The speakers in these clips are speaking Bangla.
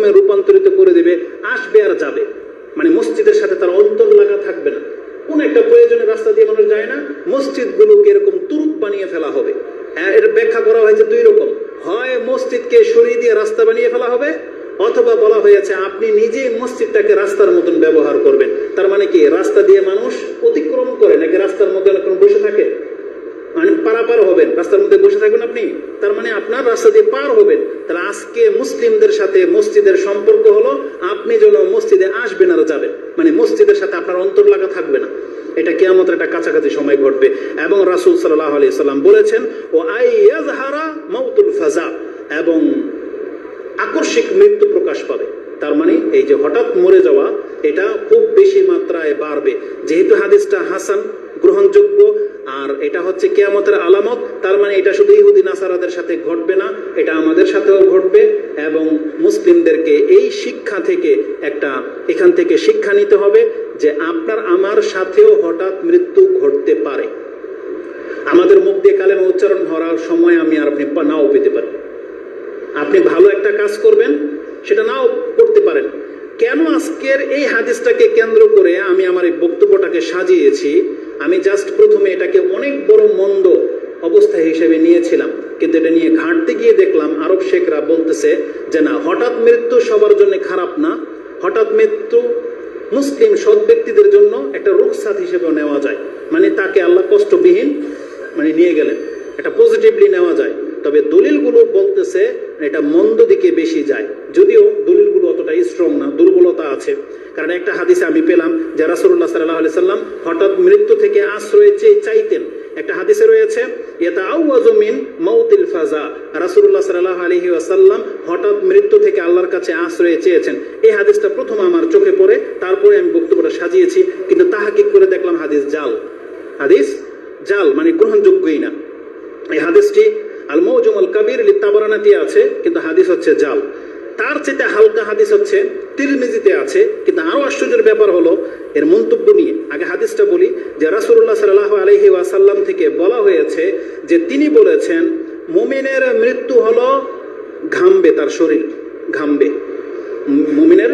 রকমের রূপান্তরিত করে দেবে আসবে আর যাবে। মানে মসজিদের সাথে তার অন্তর লাগা থাকবে না। কোন একটা প্রয়োজনে রাস্তা দিয়ে মানুষ যায় না মসজিদগুলোকে এরকম তুরুপ বানিয়ে ফেলা হবে। হ্যাঁ, এর ব্যাখ্যা করা হয়েছে দুই রকম। হয় মসজিদকে সরিয়ে দিয়ে রাস্তা বানিয়ে ফেলা হবে অথবা বলা হয়েছে আপনি নিজেই মসজিদটাকে রাস্তার মতন ব্যবহার করবেন। তার মানে কি রাস্তা দিয়ে মানুষ অতিক্রম করে নাকি রাস্তার মধ্যে অনেকক্ষণ বসে থাকে? পারাপার হবেন। রাস্তার মধ্যে বসে থাকবেন আপনি। তার মানে আপনার রাস্তা দিয়ে পার হবেন। তাহলে আজকে মুসলিমদের সাথে মসজিদের সম্পর্ক হলো, আপনি যেন মসজিদে আসবেন আর যাবেন। মানে মসজিদের সাথে আপনার অন্তর লাগা থাকবে না। এটা কেয়ামতের একটা কাছাকাছি সময় ঘটবে। এবং রাসূল সাল্লাল্লাহু আলাইহি সাল্লাম বলেছেন ও আই ইয়াজহারা মাউতুল ফাজা এবং আকস্মিক মৃত্যু প্রকাশ পাবে। তার মানে এই যে হঠাৎ মরে যাওয়া, এটা খুব বেশি মাত্রায় বাড়বে। যেহেতু হাদিসটা হাসান গ্রহণযোগ্য আর এটা হচ্ছে কেয়ামতের আলামত, তার মানে এটা শুধু ইহুদি নাসারাদের সাথে ঘটবে না, এটা আমাদের সাথেও ঘটবে এবং মুসলিমদেরকে এই শিক্ষা থেকে একটা, এখান থেকে শিক্ষা নিতে হবে যে আপনার আমার সাথেও হঠাৎ মৃত্যু ঘটতে পারে। আমাদের মুখ দিয়ে কালেমা উচ্চারণ হওয়ার সময় আমি আর আপনি নাও পেতে পারি। আপনি ভালো একটা কাজ করবেন, সেটা নাও করতে পারেন। কেন আজকের এই হাদিসটাকে কেন্দ্র করে আমি আমার এই বক্তব্যটাকে সাজিয়েছি? আমি জাস্ট প্রথমে এটাকে অনেক বড় মন্দ অবস্থা হিসেবে নিয়েছিলাম। কিন্তু এটা নিয়ে ঘাঁটতে গিয়ে দেখলাম, আরব শেখরা বলতেছে যে না, হঠাৎ মৃত্যু সবার জন্য খারাপ না। হঠাৎ মৃত্যু মুসলিম সৎ ব্যক্তিদের জন্য একটা রুখসাত হিসেবেও নেওয়া যায়। মানে তাকে আল্লাহ কষ্টবিহীন মানে নিয়ে গেলেন। এটা পজিটিভলি নেওয়া যায়। তবে দলিলগুলো বলতেছে এটা মন্দ দিকে বেশি যায়। যদিও দলিলগুলো অতটা স্ট্রং না, দুর্বলতা আছে। কারণ একটা হাদিসে আমি পেলাম যে রাসুল্লাহ সাল্লাহ আলি সাল্লাম হঠাৎ মৃত্যু থেকে আশ্রয় চেয়ে চাইতেন। একটা হাদিসে রয়েছে এটা আউয়াজমিন মৌতিল ফাজা। রাসুল্লাহ সাল্লাহ আলহি আসাল্লাম হঠাৎ মৃত্যু থেকে আল্লাহর কাছে আশ্রয় চেয়েছেন। এই হাদিসটা প্রথম আমার চোখে পড়ে, তারপরে আমি বক্তব্যটা সাজিয়েছি, কিন্তু তাহাকিক করে দেখলাম হাদিস জাল। হাদিস জাল মানে গ্রহণযোগ্যই না। এই হাদিসটি আল মৌজুম আল কাবির লিত্তাবরানাতে আছে, কিন্তু হাদিস হচ্ছে জাল। তার চেয়ে হালকা হাদিস হচ্ছে তিরমিজিতে আছে, কিন্তু আরও আশ্চর্যের ব্যাপার হলো, এর মন্তব্য নিয়ে। আগে হাদিসটা বলি যে রাসূলুল্লাহ সাল্লাহ আলহি ওয়াসাল্লাম থেকে বলা হয়েছে যে তিনি বলেছেন, মুমিনের মৃত্যু হলো ঘামবে তার শরীর, ঘামবে। মুমিনের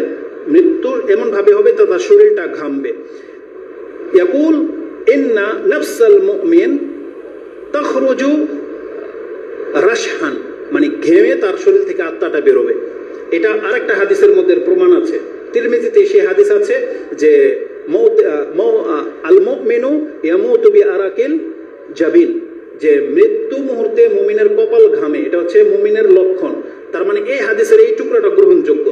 মৃত্যু এমনভাবে হবে তা তার শরীরটা ঘামবে। ইয়াকুল, ইন্না নফসাল মুমিন তখরুজু রাসহান মানে ঘেমে তার শরীর থেকে আত্মাটা বেরোবে। এটা আরেকটা হাদিসের মধ্যে প্রমাণ আছে। তিরমিজিতে সেই হাদিস আছে যে আল মুমিনু ইয়ামুতু আরাকিল জাবিন। যে মৃত্যু মুহূর্তে মুমিনের কপাল ঘামে, এটা হচ্ছে মুমিনের লক্ষণ। তার মানে এই হাদিসের এই টুকরাটা গ্রহণযোগ্য।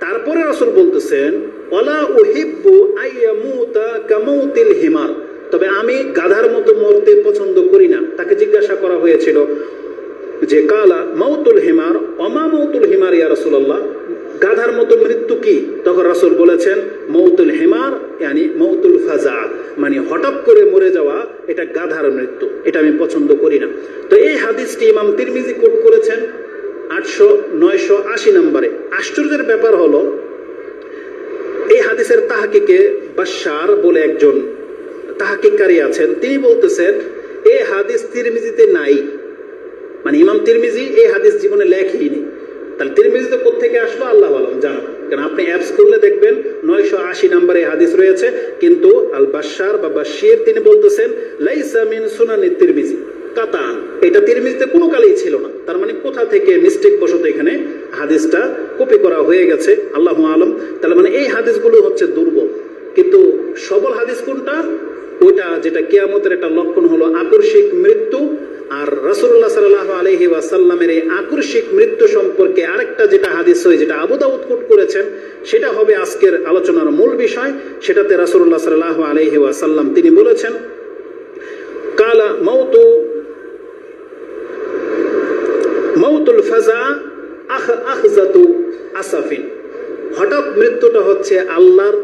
তারপরে রাসূল বলতেছেন, ওয়ালা উহিব্বু আইয়ামুতা কামাউতিল হিমার। তবে আমি গাধার মতো মরতে পছন্দ করি না। তাকে জিজ্ঞাসা করা হয়েছিল যে কালা মাউতুল হিমার, অমা মাউতুল হিমার ইয়া রাসূলুল্লাহ, গাধার মতো মৃত্যু কি? তখন রাসূল বলেছেন, মৌতুল হিমার, ইয়ানি মৌতুল ফাজা মানে হঠাৎ করে মরে যাওয়া, এটা গাধার মৃত্যু, এটা আমি পছন্দ করি না। তো এই হাদিসটি ইমাম তিরমিজি কোট করেছেন আটশো নয়শো আশি নম্বরে। আশ্চর্যের ব্যাপার হলো, এই হাদিসের তাহাকিকে বাশার বলে একজন তাহাকিকারী আছেন, তিনি বলতেছেন এই হাদিস তিরমিজিতে নাই। মানে ইমাম তিরমিজি এই হাদিস জীবনে লেখেইনি। তাহলে তিরমিজিতে কোথেকে আসলো? আল্লাহ আলম, জানো। কারণ আপনি অ্যাপস করলে দেখবেন নয়শো আশি নম্বরে হাদিস রয়েছে। কিন্তু আল বাশার বা বাশির তিনি বলতেছেন, লাইসা মিন সুনানি তিরমিজি, কাতান। এটা তিরমিজিতে কোনো কালেই ছিল না। তার মানে কোথা থেকে মিস্টেক বশত এখানে হাদিসটা কপি করা হয়ে গেছে? আল্লাহ আলম। তাহলে মানে এই হাদিসগুলো হচ্ছে দুর্বল। কিন্তু সবল হাদিস কোনটা? ওইটা যেটা কেয়ামতের একটা লক্ষণ হলো আকস্মিক মৃত্যু আর রাসূলুল্লাহ সাল্লাল্লাহু আলাইহি ওয়াসাল্লামের এই আকস্মিক মৃত্যু সম্পর্কে আরেকটা যেটা হাদিস হয় যেটা আবু দাউদ কোট করেছেন, সেটা হবে আজকের আলোচনার মূল বিষয়। সেটাতে রাসূলুল্লাহ সাল্লাল্লাহু আলাইহি ওয়াসাল্লাম তিনি বলেছেন, কালা মাউতু মৌতুল ফাজা আখ, আখজাতু আসাফিন। হঠাৎ মৃত্যুটা হচ্ছে আল্লাহর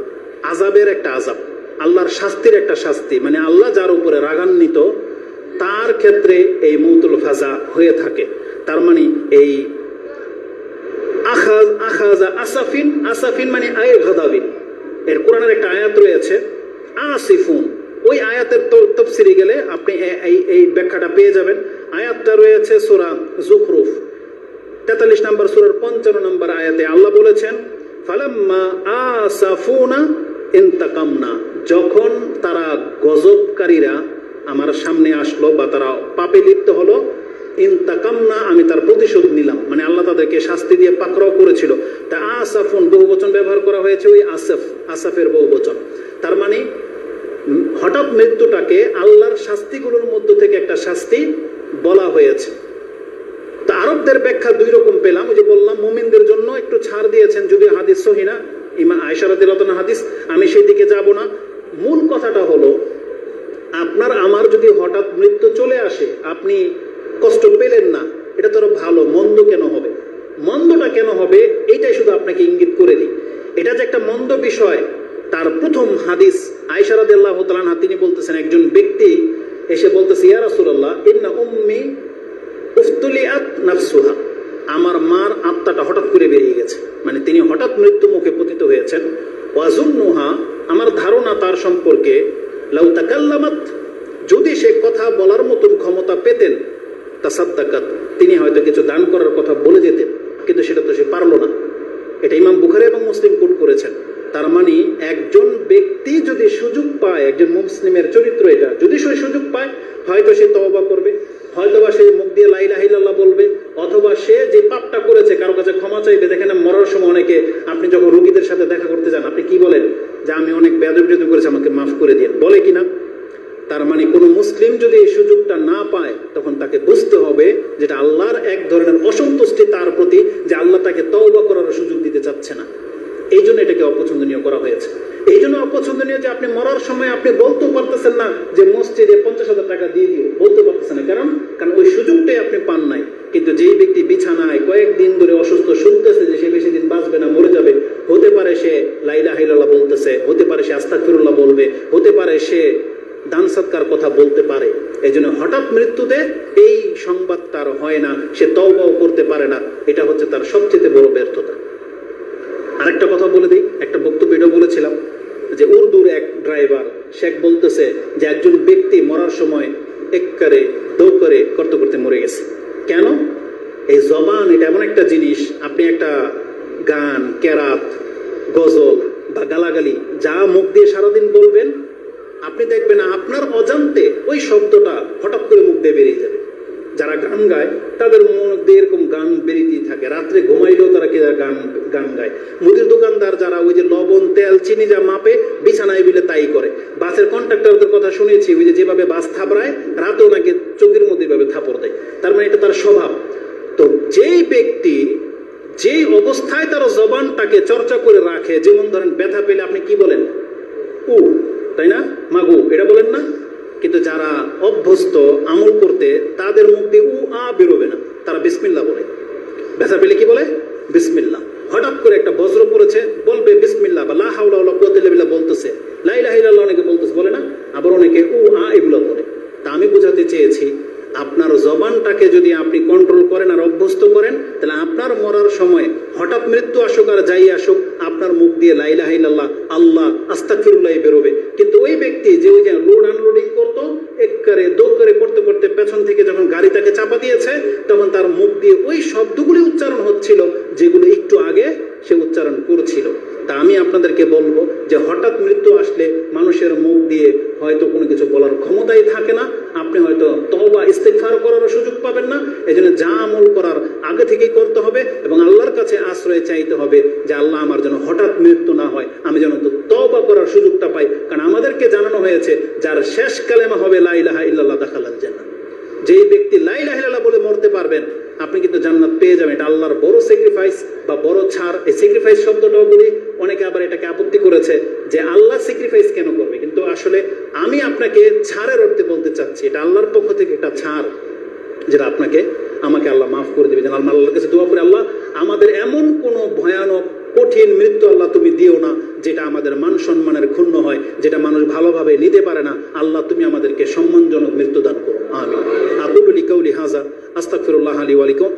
আজাবের একটা আজাব আল্লাহর শাস্তির একটা শাস্তি মানে আল্লাহ যার উপরে রাগান্বিত তার ক্ষেত্রে এই মৌতুল ফাজা হয়ে থাকে। তার মানে এই আখাজ, আখাজা আসাফিন আসাফিন মানে আয়ের গদাবিন এর কোরআনের একটা আয়াত রয়েছে, আসিফুন। ওই আয়াতের তফসিরে গেলে আপনি এই এই ব্যাখ্যাটা পেয়ে যাবেন। আয়াতটা রয়েছে সোরা জুখরুফ। তেতাল্লিশ নম্বর সুরার পঞ্চান্ন নম্বর আয়াতে আল্লাহ বলেছেন, ফালাম্মা আসাফুনা ইন্তাকামনা। যখন তারা গজবকারীরা আমার সামনে আসলো বা তারা পাপে লিপ্ত হলো, ইন্তাকামনা আমি তার প্রতিশোধ নিলাম। মানে আল্লাহ তাদেরকে শাস্তি দিয়ে পাকড়াও করেছিল। তা আসাফুন বহু বচন ব্যবহার করা হয়েছে ওই আসাফ, আসাফের বহু বচন তার মানে হঠাৎ মৃত্যুটাকে আল্লাহর শাস্তিগুলোর মধ্য থেকে একটা শাস্তি বলা হয়েছে। তা আরবদের ব্যাখ্যা দুই রকম পেলাম। ওই যে বললাম, মুমিনদের জন্য একটু ছাড় দিয়েছেন, যদিও হাদিস সহিনা ইমা আয়সারাদিলতন হাদিস, আমি সেই দিকে যাব না। মূল কথাটা হলো আপনার, আমার যদি হঠাৎ মৃত্যু চলে আসে, আপনি কষ্ট পেলেন না, এটা তো ভালো, মন্দ কেন হবে? মন্দটা কেন হবে? এইটাই শুধু আপনাকে ইঙ্গিত করে দিই। এটা যে একটা মন্দ বিষয়, তার প্রথম হাদিস আয়সারাদিল্লাহ তালানহা তিনি বলতেছেন, একজন ব্যক্তি এসে বলতেছে, ইয়া ইন্না উম্মি উফতুলিয়াত নাফসুহা। আমার মার আত্মাটা হঠাৎ করে বেরিয়ে গেছে। মানে তিনি হঠাৎ মৃত্যু মুখে পতিত হয়েছেন। ওয়াজুন্নুহা আমার ধারণা তার সম্পর্কে লাউ তাকাল্লামাত, যদি সে কথা বলার মতন ক্ষমতা পেতেন, তাসাদ্দাকাত, তিনি হয়তো কিছু দান করার কথা বলে যেতেন, কিন্তু সেটা তো সে পারল না। এটা ইমাম বুখারি এবং মুসলিম কোট করেছেন। তার মানে একজন ব্যক্তি যদি সুযোগ পায়, একজন মুসলিমের চরিত্র এটা, যদি সে সুযোগ পায়, হয়তো সে তওবা করবে হয়তো বা সে মুখ দিয়ে লাইলা হিল্লাল্লাহ বলবে, অথবা সে যে পাপটা করেছে, কারও কাছে ক্ষমা চাইবে, দেখেন মরার সময় অনেকে, আপনি যখন রোগীদের সাথে দেখা করতে যান, আপনি কি বলেন? যে আমি অনেক বেদব টেদব করেছি, আমাকে মাফ করে দিন বলে কিনা? তার মানে কোনো মুসলিম যদি এই সুযোগটা না পায়, তখন তাকে বুঝতে হবে যেটা আল্লাহর এক ধরনের অসন্তুষ্টি তার প্রতি, যে আল্লাহ তাকে তওবা করার সুযোগ দিতে চাচ্ছে না। এই জন্য এটাকে অপছন্দনীয় করা হয়েছে। এই জন্য অপছন্দনীয় যে আপনি মরার সময় আপনি বলতেও পারতেছেন না যে মসজিদে পঞ্চাশ হাজার টাকা দিয়ে দিও। বলতে পারতেছেন না। কারণ? কারণ ওই সুযোগটাই আপনি পান নাই। কিন্তু যেই ব্যক্তি বিছানায় কয়েকদিন ধরে অসুস্থ শুনতেছে যে সে বেশি দিন বাঁচবে না মরে যাবে হতে পারে সে লাইলা হাইলাল্লাহ বলতেছে হতে পারে সে আস্তাকফিরুল্লাহ বলবে হতে পারে সে দান সৎকার কথা বলতে পারে। এই জন্য হঠাৎ মৃত্যুতে এই সংবাদ তার হয় না, সে তওবাও করতে পারে না। এটা হচ্ছে তার সবচেয়ে বড় ব্যর্থতা। আরেকটা কথা বলে দিই, একটা বক্তব্য এটা বলেছিলাম যে উর্দুর এক ড্রাইভার, শেখ বলতেছে যে একজন ব্যক্তি মরার সময় এককারে, দৌ করে, করতে করতে মরে গেছে। কেন? এই জবান এটা এমন একটা জিনিস, আপনি একটা গান কেরাত গজল বা গালাগালি, যা মুখ দিয়ে সারাদিন বলবেন অজান্তে ওই শব্দটা হঠাৎ করে মুখ দিয়ে বেরিয়ে যাবে। যারা গান গায়, তাদের মুখ দিয়ে এরকম গান বেরিয়েই থাকে। রাত্রে ঘুমাইলেও তারা কি গান গান গায়। মুদির দোকানদার যারা ওই যে লবণ, তেল, চিনি যা মাপে, বিছানায় বিলে তাই করে। বাসের কন্ট্রাক্টরদের কথা শুনেছি, ওই যেভাবে বাস থাপড়ায়, রাতেও নাকি চোখের মধ্যে এভাবে থাপড় দেয়। তার মানে এটা তার স্বভাব। তো যেই ব্যক্তি যেই অবস্থায় তার জবানটাকে চর্চা করে রাখে, যেমন ধরেন ব্যথা পেলে আপনি কি বলেন? উ, তাই না? মাগু, এটা বলেন না? কিন্তু যারা অভ্যস্ত আমল করতে, তাদের মুখ দিয়ে উ, আ বেরোবে না। তারা বিসমিল্লা বলে। ব্যথা পেলে কি বলে? বিসমিল্লা হঠাৎ করে একটা বজ্র পড়েছে, বলবে বিসমিল্লা বা লা হাওলা ওয়ালা কুওয়াতা ইল্লা বলতেছে। লা ইলাহা ইল্লাল্লাহ অনেকে বলতেছে, বলে না। আবার অনেকে উ, আ এগুলো বলে। তা আমি বোঝাতে চেয়েছি, আপনার জবানটাকে যদি আপনি কন্ট্রোল করেন আর অভ্যস্ত করেন, তাহলে আপনার মরার সময় হঠাৎ মৃত্যু আসুক আর যাই আসুক, আপনার মুখ দিয়ে লাইলা হাইলাল্লাহ আল্লাহ আস্তাকিরুল্লাহ বেরোবে। কিন্তু ওই ব্যক্তি যে ওই যে লোড আনলোডিং করতো, এককারে দোকারে করতে করতে পেছন থেকে যখন গাড়ি তাকে চাপা দিয়েছে, তখন তার মুখ দিয়ে ওই শব্দগুলি উচ্চারণ হচ্ছিল, যেগুলো একটু আগে সে উচ্চারণ করছিল। তা আমি আপনাদেরকে বলব যে হঠাৎ মৃত্যু আসলে মানুষের মুখ দিয়ে হয়তো কোনো কিছু বলার ক্ষমতাই থাকে না। আপনি হয়তো তহবা ইস্তেকফার করারও সুযোগ পাবেন না। এই জন্য যা আমল করার আগে থেকেই করতে হবে এবং আল্লাহর কাছে আশ্রয় চাইতে হবে যে আল্লাহ আমার যেন হঠাৎ মৃত্যু না হয়, আমি যেন তবা করার সুযোগটা পাই। কারণ আমাদেরকে জানানো হয়েছে, যার শেষ কালেমা হবে লাইলাহা ইল্লাল্লাহ দেখালাল জান্নাত। যেই ব্যক্তি লাইলাহা ইল্লাল্লাহ বলে মরতে পারবেন, আপনি কিন্তু জান্নাত পেয়ে যাবেন। এটা আল্লাহর বড় স্যাক্রিফাইস বা বড় ছাড়। এই স্যাক্রিফাইস শব্দটাও বলি, অনেকে আবার এটাকে আপত্তি করেছে যে আল্লাহ স্যাক্রিফাইস কেন করবে? কিন্তু আসলে আমি আপনাকে ছাড়ের অর্থে বলতে চাচ্ছি, এটা আল্লাহর পক্ষ থেকে একটা ছাড়। যেটা আপনাকে, আমাকে আল্লাহ মাফ করে দেবে। যেন আল্লাহ আল্লাহর কাছে দোয়া করে, আল্লাহ, আমাদের এমন কোনো ভয়ানক, কঠিন মৃত্যু আল্লাহ তুমি দিও না, যেটা আমাদের মান সম্মানের ক্ষুণ্ণ হয়, যেটা মানুষ ভালোভাবে নিতে পারে না। আল্লাহ, তুমি আমাদেরকে সম্মানজনক মৃত্যু দান করো আমি আবুল হাজা আস্তাকফিরুল্লাহ আলী ওয়ালিকুম